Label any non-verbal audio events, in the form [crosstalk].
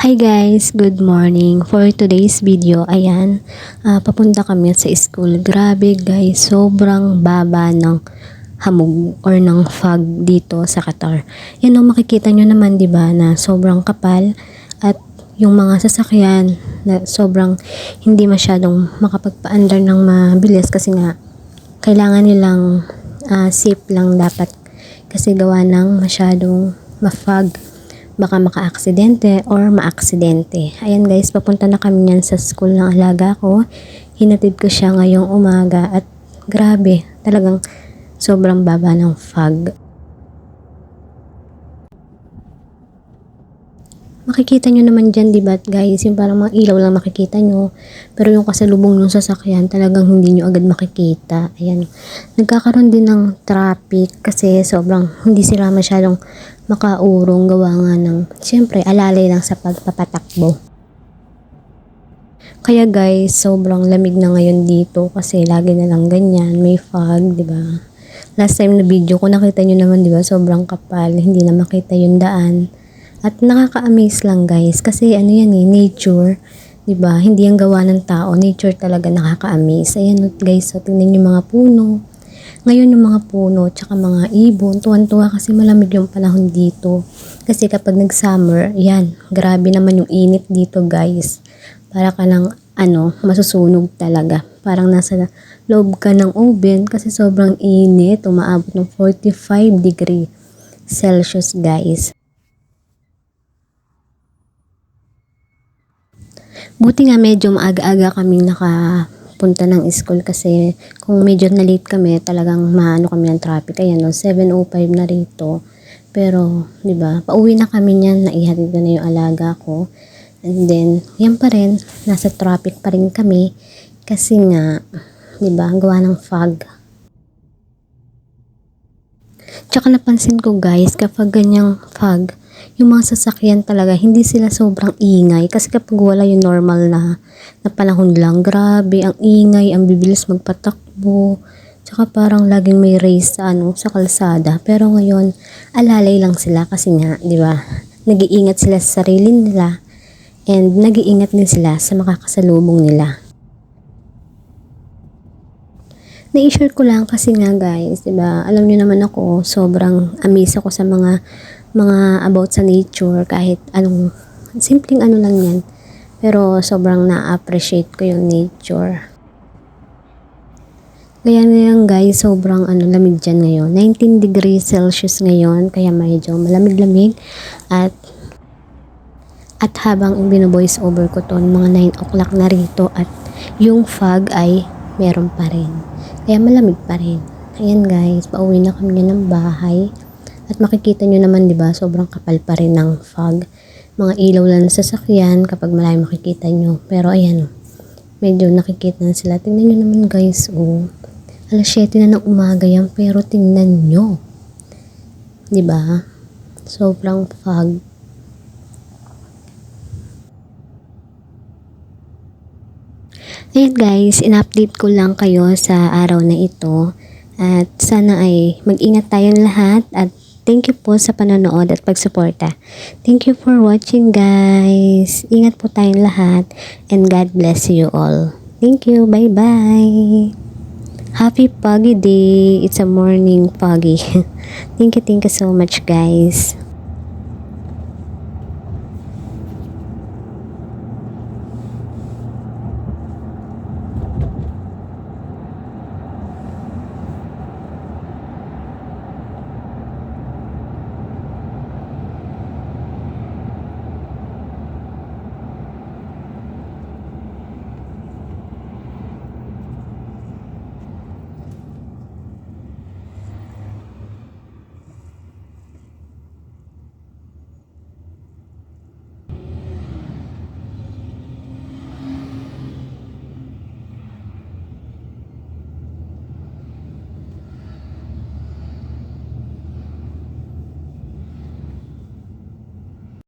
Hi guys, good morning. For today's video, ayan, ah, papunta kami sa school. Grabe guys, sobrang baba ng hamog or ng fog dito sa Qatar. Yan ang makikita nyo naman, di ba, na sobrang kapal at yung mga sasakyan na sobrang hindi masyadong makapagpa-under ng mabilis kasi nga kailangan nilang ah, safe lang dapat kasi gawa ng masyadong ma-fog baka maka-aksidente or ma-aksidente. Ayan guys, papunta na kami niyan sa school ng alaga ko. Hinatid ko siya ngayong umaga at grabe, talagang sobrang baba ng fog. Makikita nyo naman dyan, di ba guys, yung parang mga ilaw lang makikita nyo. Pero yung kasalubong ng sasakyan, talagang hindi nyo agad makikita. Ayan. Nagkakaroon din ng traffic kasi sobrang hindi sila masyadong makaurong gawa nga ng, syempre, alalay lang sa pagpapatakbo. Kaya guys, sobrang lamig na ngayon dito kasi lagi na lang ganyan, may fog, di ba? Last time na video ko, nakita nyo naman, di ba, sobrang kapal, hindi na makita yung daan. At nakaka-amaze lang guys kasi ano yan eh, nature, 'di ba? Hindi ang gawa ng tao, nature talaga nakaka-amaze. Ayan guys, so tingnan yung mga puno. Ngayon yung mga puno, tsaka mga ibon, tuwan-tuwa kasi malamig yung panahon dito. Kasi kapag nag-summer, yan, grabe naman yung init dito guys. Para ka lang, ano, masusunog talaga. Parang nasa loob ka ng oven kasi sobrang init, umaabot ng 45 degree Celsius guys. Buti nga medyo maaga-aga kami nakapunta ng school kasi kung medyo na late kami, talagang maano kami ng traffic. Ayan, no, 7.05 na rito. Pero, di ba, pauwi na kami niyan, naihatid na yung alaga ko. And then, yan pa rin, nasa traffic pa rin kami kasi nga, di ba, gawa ng fog. Tsaka napansin ko guys, kapag ganyang fog, yung mga sasakyan talaga, hindi sila sobrang ingay. Kasi kapag wala yung normal na, na panahon lang, grabe, ang ingay, ang bibilis magpatakbo. Tsaka parang laging may race sa, ano, sa kalsada. Pero ngayon, alalay lang sila kasi nga, di ba, nag-iingat sila sa sarili nila and nag-iingat din sila sa makakasalubong nila. Na-share ko lang kasi nga guys, 'di ba? Alam niyo naman ako, sobrang amaze ako sa mga mga about sa nature kahit anong simpleng ano lang 'yan. Pero sobrang na-appreciate ko yung nature. Kaya ngayon guys, sobrang ano lamig dyan ngayon. 19 degrees Celsius ngayon, kaya medyo malamig-lamig at at habang bino-voice over ko to, mga 9 o'clock na rito at yung fog ay meron pa rin. Kaya malamig pa rin. Ayan guys, pauwi na kami ng bahay. At makikita nyo naman, di ba, sobrang kapal pa rin ng fog. Mga ilaw lang sa sasakyan kapag malayo makikita nyo. Pero ayan, medyo nakikita na sila. Tingnan nyo naman guys, oh. Alas 7 na ng umaga yan, pero tingnan nyo. Di ba? Sobrang fog. Ayan guys, in-update ko lang kayo sa araw na ito. At sana ay mag-ingat tayong lahat at thank you po sa panonood at pagsuporta. Thank you for watching guys. Ingat po tayong lahat and God bless you all. Thank you. Bye-bye. Happy Poggy Day. It's a morning foggy. [laughs] thank you, thank you so much guys.